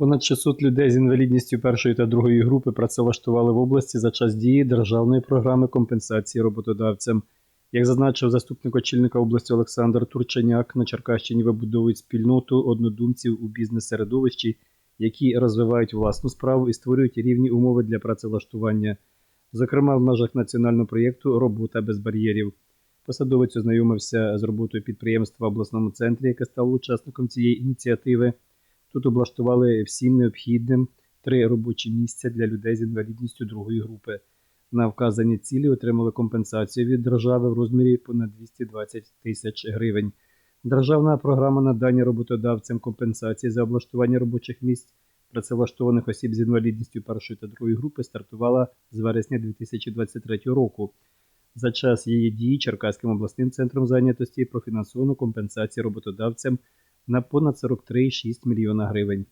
Понад 600 людей з інвалідністю першої та другої групи працевлаштували в області за час дії державної програми компенсації роботодавцям. Як зазначив заступник очільника області Олександр Турченяк, на Черкащині вибудовують спільноту однодумців у бізнес-середовищі, які розвивають власну справу і створюють рівні умови для працевлаштування, зокрема в межах національного проєкту Робота без бар'єрів. Посадовець ознайомився з роботою підприємства в обласному центрі, яке стало учасником цієї ініціативи. Тут облаштували всім необхідним три робочі місця для людей з інвалідністю другої групи. На вказані цілі отримали компенсацію від держави в розмірі понад 220 тисяч гривень. Державна програма надання роботодавцям компенсації за облаштування робочих місць працевлаштованих осіб з інвалідністю першої та другої групи стартувала з вересня 2023 року. За час її дії Черкаським обласним центром зайнятості профінансовано компенсації роботодавцям на понад 43,6 мільйона гривень.